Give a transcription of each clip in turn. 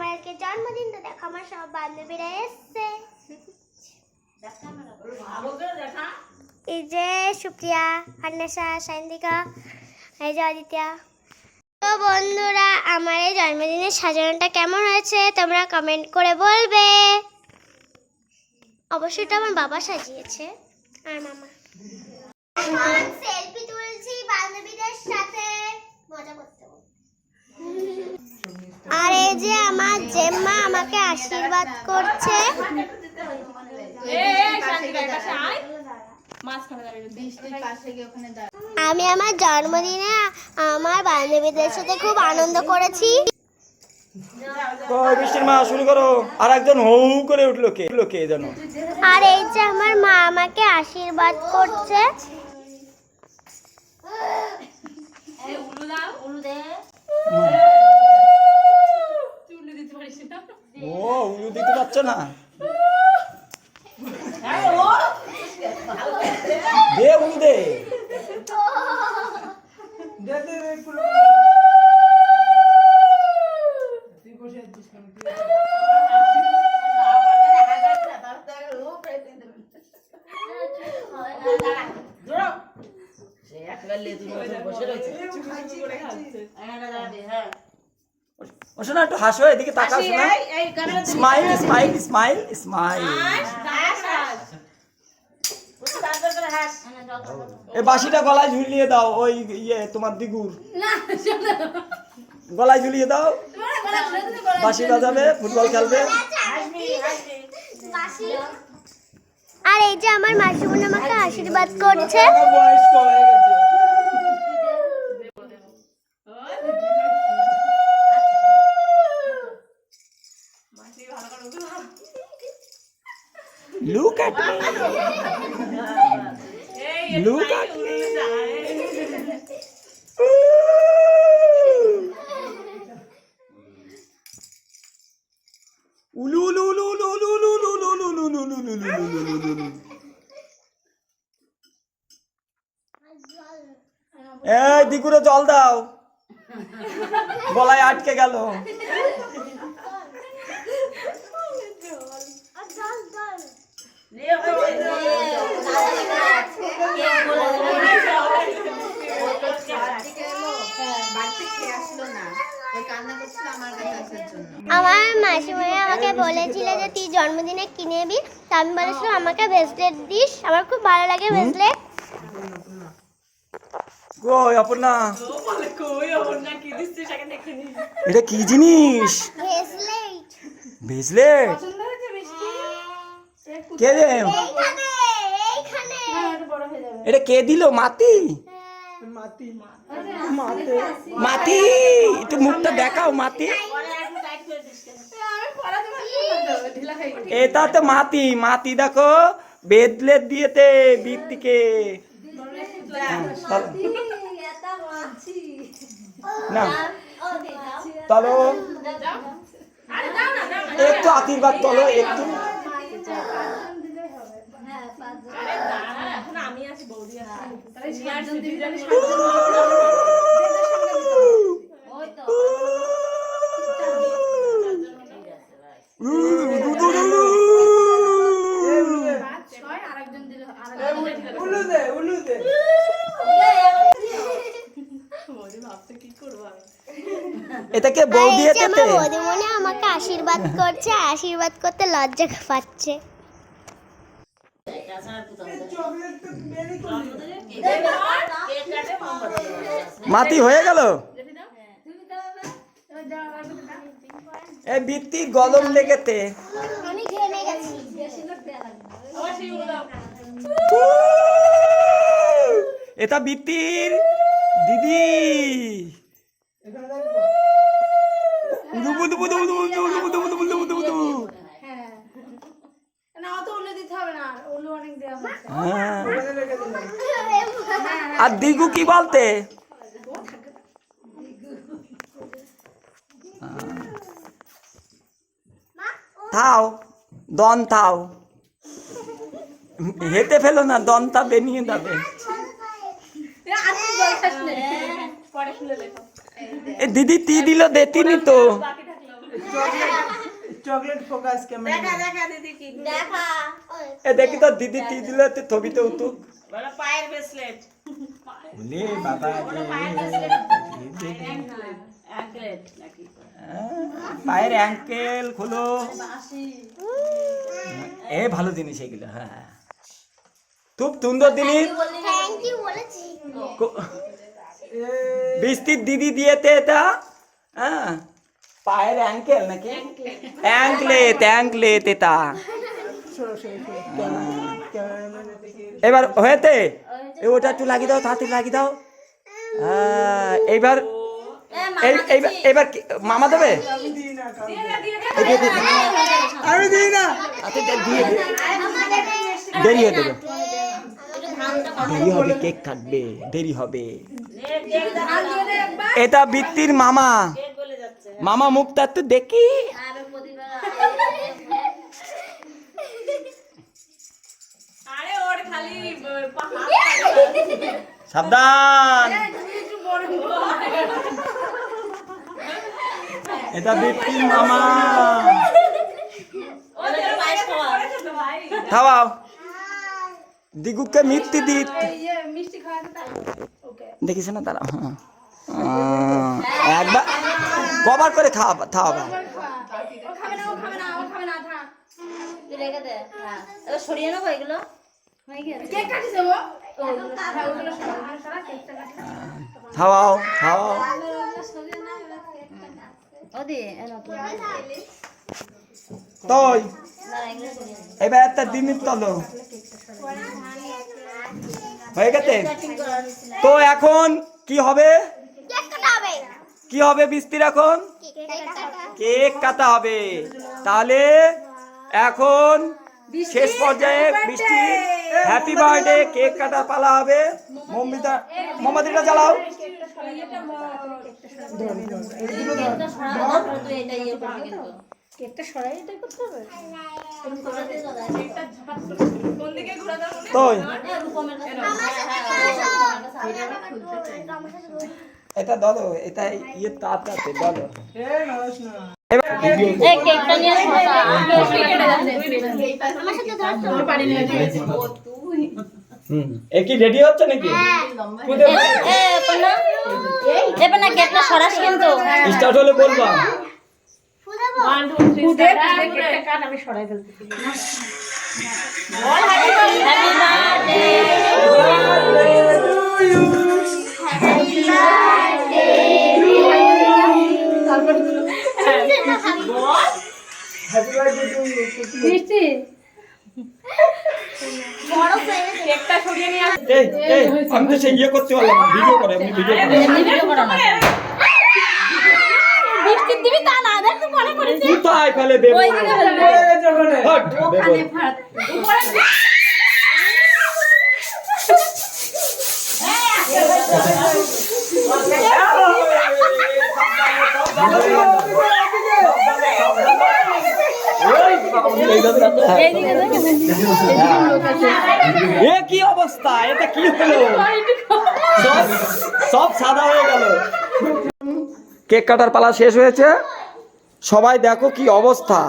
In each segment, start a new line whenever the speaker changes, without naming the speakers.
আমার আজকে জন্মদিন তো দেখো, আমার সব বান্ধবীরা এসছে। এই যে সুপ্রিয়া আন্বেষা সাইন্দিকা এই যে অদিত্যা তো বন্ধুরা, আমার এই জন্মদিনের সাজানোটা কেমন হয়েছে তোমরা কমেন্ট করে বলবে। অবশ্যই এটা আমার বাবা সাজিয়েছে, আর মামা। সেলফি তুলছি বান্ধবীদের সাথে। মজা করতে এই যে আমার জেম্মা আমাকে আশীর্বাদ করছে। আমি আমার জন্মদিনে আমার বান্ধবীদের সাথে খুব আনন্দ করেছি।
বৃষ্টির মা শুরু করো। আর একজন হৌ করে উঠল কে? উঠল কে যেন?
আর এই যে আমার মা আমাকে আশীর্বাদ করছে।
না ও শোনা একটু হাসো এদিকে তাকাও শোনা। স্মাইল স্মাইল স্মাইল স্মাইল এই বাঁশিটা গলায় ঝুলিয়ে দাও ওই ইয়ে তোমার দিগুর। গলায় ঝুলিয়ে দাও। বাঁশি বাজাবে ফুটবল খেলবে।
আর এই যে আমার মাসিমুন আমাকে আশীর্বাদ করছে।
বয়স্ক হয়ে গেছে। Look at me. Look at me. Ulu ulu ulu ulu ulu ulu ulu ulu ulu ulu ulu ulu ulu ulu ulu ulu. এই দিগুরে জল দাও গলায় আটকে গেল
বলেছিল যে তুই জন্মদিনে কিনে দিবি তা আমি বলেছিলাম আমাকে ব্রেসলেট দিস। আমার খুব ভালো লাগে ব্রেসলেট
কই অপর্ণা? এটা কি জিনিস?
ব্রেসলেট
ব্রেসলেট কে রে? এটা কে দিল? মাতি। মাতি একটু মুখটা দেখাও মাতি। এটা তো মাটি মাটি দেখো বেদলে দিয়েতে বীরটিকে না তলো। একটু আশীর্বাদ তলো একটু।
হ্যাঁ,
আমি
আছি
বৌদি
আমার বৌদিমণি আমাকে আশীর্বাদ করছে আশীর্বাদ করতে লজ্জা পাচ্ছে।
মাটি হয়ে গেল? এই বৃত্তি গলম লেগেতে।
আমি ঘেমে গেছি।
এটা বৃত্তির দিদি।
না অত উল্লে দিতে হবে না উল্লু অনেক দেওয়া হচ্ছে
হ্যাঁ। আর দিগু কি বলতে থাও দন থাও হেঁটে ফেলো না দনটা বেনিয়ে যাবে
পরে
দিদি তি দিল দেতিনি তো।
চকলেট ফোকাস ক্যামেরা
এ দেখি তো দিদি দিলে উতুক
পায়ের ব্রেসলেট
ওলে বাবা পায়ের অ্যাঙ্কেল। খুলো। এ ভালো জিনিস এগুলো হ্যাঁ খুব সুন্দর জিনিস।
থ্যাংক ইউ বলেছি।
কো- বৃষ্টির দিদি দিয়েতে এটা হ্যাঁ? পায়ের অ্যাঙ্কেল নাকি? অ্যাঙ্কলেট অ্যাঙ্কলেট এটা এবার হয়েতে? ওটা একটু লাগিয়ে দাও তাড়াতাড়ি লাগিয়ে দাও। হ্যাঁ, এইবার এই- এইবার এবার মামা দেবে?
আমি দিই না।
আচ্ছা, দিয়ে দেরি হয়ে দেবে। দেরি হবে কেক কাটবে দেরি হবে। এটা বৃত্তির মামা। মামা মুখটা তো দেখি। সাবধান। এটা বৃত্তির মামা। খাওয়াও। দিগুকে
মিষ্টি খাওয়াতে তাই।
দেখিস না তারা হ্যাঁ। একবার কবার করে খাওয়া খাওয়াবা।
ও খাবে না খাবে না খাবে না থাক
সরিয়ে নেব এগুলো।
হ্যাঁ,
খাওয়াও খাওয়াও। তোই। এবার একটা দিনের তলো। হয়ে গেছে? তো এখন কি হবে? কি হবে বৃষ্টির এখন?
কেক কাটা
হবে। তাহলে এখন শেষ পর্যায়ে বৃষ্টি। হ্যাপি বার্থডে কেক কাটা পালা হবে। মোমবাতিটা মোমবাতিটা জ্বালাও।
কেকটা এটা ইয়ে
কেকটা সরাই এটা করতে হবে।
হ্যাঁ, হ্যাঁ,
ইয়ে তাড়াতাড়ি ধরো
এ নস না
এবার ভিডিও
এই কেকটা নিয়ে শসা।
আমার সাথে ধর তো
হুম এ রেডি হচ্ছে নাকি
এবার না কেকটা সরাস কিন্তু
স্টার্ট হলে বলবা
আমি সরাই ফেলতে
আমি তো সেই ইয়ে করতে পারলাম ভিডিও করে আপনি ভিডিও করে।
বৃষ্টির দিবি তা না দেখ তুই মনে করিস
কোথায় ফেলে দেবো
ওই দিকে।
যখন
হট।
এইদিকে দেখ।
এ কি অবস্থা? এটা কি হলো? সব সাদা হয়ে গেল। কেক কাটার পালা শেষ হয়েছে? সবাই দেখো কি অবস্থা।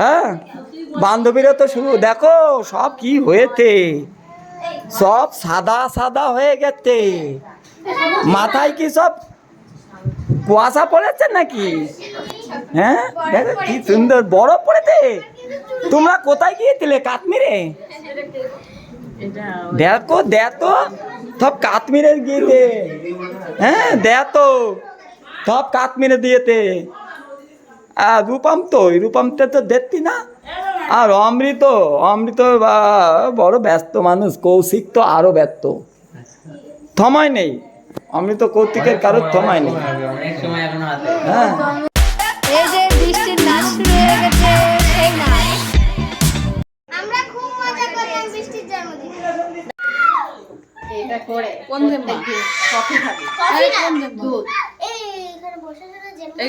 হ্যাঁ? বান্ধবীরা তো শুরু দেখো সব কি হয়েছে। সব সাদা সাদা হয়ে গেছে। মাথায় কি সব কুয়াশা পড়েছে নাকি? হ্যাঁ? দেখো কি সুন্দর বরফ পড়েছে। তোমরা কোথায় গিয়েছিলে কাশ্মীরে? দেখো দেখো, সব কাশ্মীরে গিয়েতে হ্যাঁ দেখো। সব কাশ্মীরে দিয়েতে। আর রূপম তো রূপমটা তো দেখতি না? আর অমৃত অমৃত বা বড় ব্যস্ত মানুষ কৌশিক তো আরও ব্যস্ত। থমায় নেই। অমৃত কৌতিকের কারোর থমায় নেই। হ্যাঁ।
গেছে সেই নাচ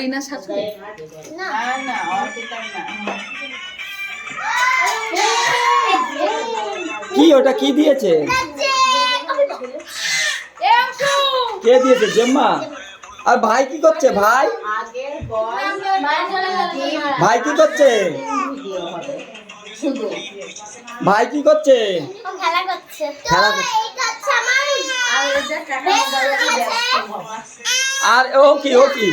বসে জেম
না।
না
না
কি ওটা কি দিয়েছে? কে দিয়েছে জেম্মা? আর ভাই কি করছে ভাই? ভাই কি করছে? ভাই কি করছে?
খেলা করছে।
খেলা করছে।
আর
ও কি ও কি?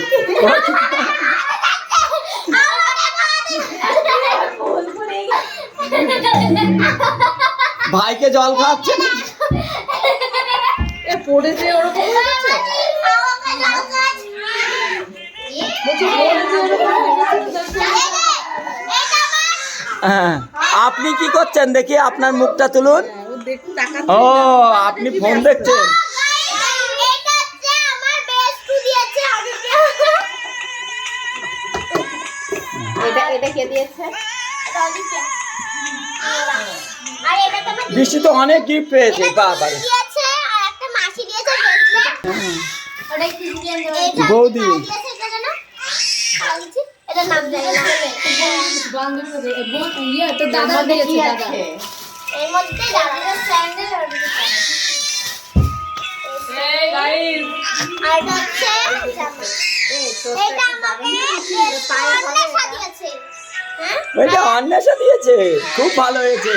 ভাইকে জল
পড়েছে ওরকম
হ্যাঁ। আপনি কি করছেন দেখি আপনার মুখটা তুলুন।
ও দেখ টাকা
ও আপনি ফোন দেখছেন?
এটা হচ্ছে আমার বেস্ট দিয়েছে আদিত্য
এটা এটা কে দিয়েছে?
এটা আদিত্য আর এটা তো আমার
বৃষ্টি তো অনেক গিফট পেয়েছে বাবা রে।
দিয়েছে? আর একটা মাসি দিয়েছে ব্রেসলেট ওটা কি দিয়েছে
বৌদি।
এটা জানো বলছি এটা নাম জানি না।
দাদা দিয়েছে দাদা?
এর মধ্যে দাদুর স্যান্ডেল আর দুটো আর এটা হচ্ছে এটা আমাকে অন্বেষা দিয়েছে। হ্যাঁ?
দিয়েছে। খুব ভালো হয়েছে।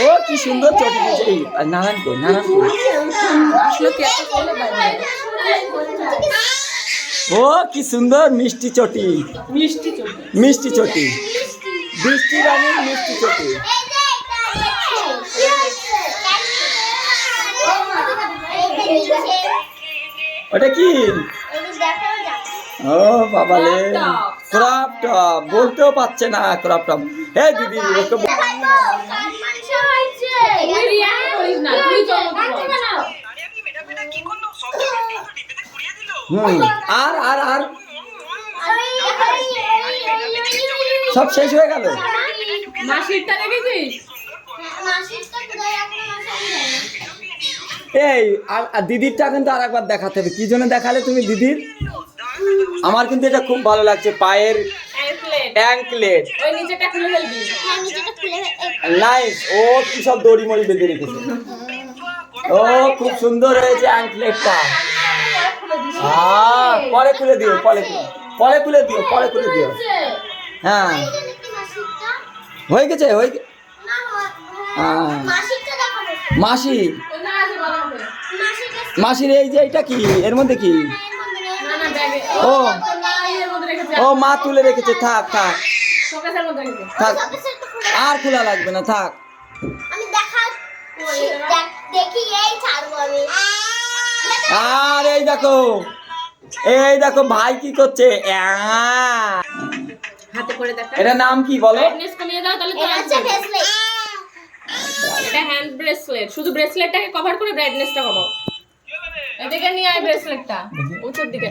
ও কি সুন্দর চটি দিয়েছে। আর
আসলে কে এত বাইরে?
ও কি সুন্দর মিষ্টি চটি।
মিষ্টি চলে
মিষ্টি চটি। বৃষ্টি রানীর মিষ্টি চটি। ওটা কি? ও, বাবা রে। Crop top. বলতেও পারছে না ক্রপ টপ। হে দিদি, ওকে আর আর আর সব শেষ হয়ে গেল?
মাসিরটা দেখেছিস?
এই আর দিদিরটা কিন্তু আর একবার দেখাতে হবে। কি জন্য দেখালে তুমি দিদির? আমার কিন্তু এটা খুব ভালো লাগছে পায়ের অ্যাঙ্কলেট নাইস ও কি সব দড়ি মড়ি বেঁধে রেখেছে। ও খুব সুন্দর হয়েছে অ্যাঙ্কলেটটা হ্যাঁ পরে খুলে দিও পরে খুলে পরে খুলে দিও পরে খুলে দিও। হ্যাঁ। হয়ে গেছে হয়ে হ্যাঁ। মাসি। মাসির এই যে এটা কি? এর মধ্যে কি?
না না ব্যাগে
ও ও। মা তুলে রেখেছে থাক থাক। থাক। আর খোলা লাগবে না থাক।
আমি দেখা দেখ- দেখি এই ছাড়বো আমি।
আর এই দেখো এই দেখো ভাই কি করছে? আ,
হাতে করে দেখা।
এটার নাম কি বলো?
ব্রাইটনেস কমিয়ে দাও তাহলে তো
এটা ব্রেসলেট
এটা হ্যান্ড ব্রেসলেট শুধু ব্রেসলেটটাকে কভার করে ব্রাইটনেসটা কমাও। এদিকে নিয়ে আয় ব্রেসলেটটা উঁচুর দিকে।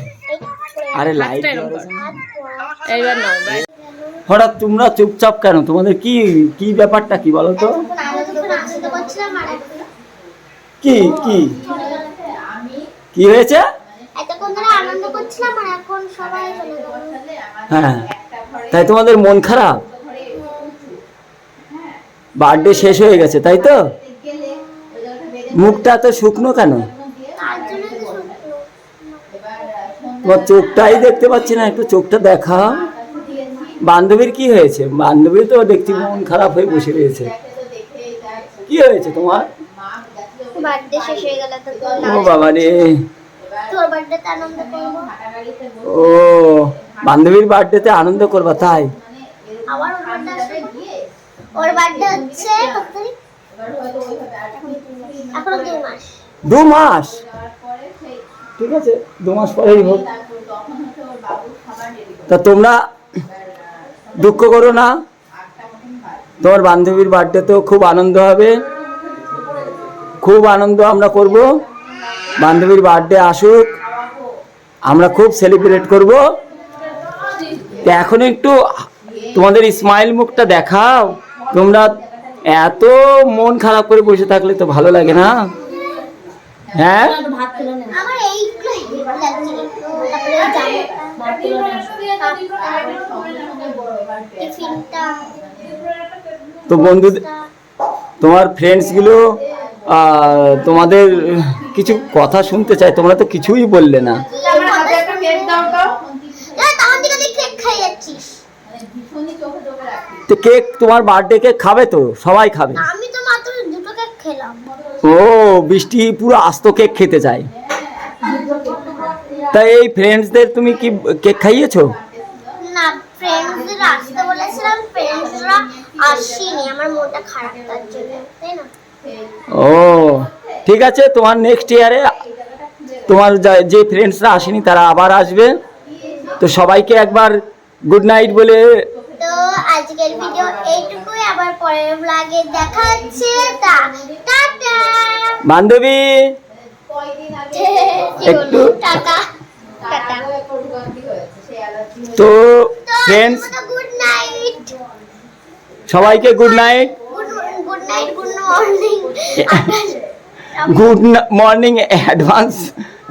আরে লাইট।
এইবার নাও।
হঠাৎ তোমরা চুপচাপ কেন? তোমাদের কি কি ব্যাপারটা কি বলো তো? কি কি? কি হয়েছে?
এতক্ষণ ধরে আনন্দ করছিলাম আর এখন সবাই চলে গেল।
হ্যাঁ। তাই তোমাদের মন খারাপ? বার্থডে শেষ হয়ে গেছে তাই তো? মুখটা তো শুকনো কেন। তোমার চোখটাই দেখতে পাচ্ছি না একটু চোখটা দেখা বান্ধবীর কি হয়েছে? বান্ধবী তো দেখছি মন খারাপ হয়ে বসে রয়েছে। কি হয়েছে তোমার? ও বাবা রে ও বান্ধবীর বার্থডেতে আনন্দ করবা তাই?
আবার ওর বার্থডে আসবে? হচ্ছে এখনও মাস।
দু মাস? ঠিক আছে দু মাস পরেই হোক। তা তোমরা দুঃখ করো না। তোমার বান্ধবীর বার্থডেতেও খুব আনন্দ হবে। খুব আনন্দ আমরা করব। বান্ধবীর বার্থডে আসুক, আমরা খুব সেলিব্রেট করব। এখন একটু তোমাদের স্মাইল মুখটা দেখাও। তোমরা এত মন খারাপ করে বসে থাকলে তো ভালো লাগে না? হ্যাঁ? তো বন্ধুদের, তোমার ফ্রেন্ডসগুলো তোমাদের কিছু কথা শুনতে চাই, তোমরা তো কিছুই বললে না।
তো
কেক
তোমার বার্থডে কেক খাবে তো? সবাই খাবে। ও, বৃষ্টি পুরো আস্ত কেক খেতে চায়। তা এই ফ্রেন্ডসদের তুমি কি কেক খাইয়েছো?
আসেনি, আমার মনটা খারাপ তার জন্য, তাই না?
ও ঠিক আছে তোমার নেক্সট ইয়ারে তোমার যে ফ্রেন্ডসরা আসেনি তারা আবার আসবে। তো সবাইকে একবার গুড নাইট বলে
তো আজকের ভিডিও এইটুকুই আবার পরের ব্লগে দেখা হচ্ছে। টা টাটা
বান্ধবী! একটু
টাটা। টাটা।
তো
তো
ফ্রেন্ডস
গুড নাইট
সবাইকে good night
good good night good morning
good morning advance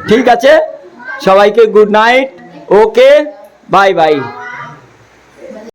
ঠিক আছে? সবাইকে good night okay bye bye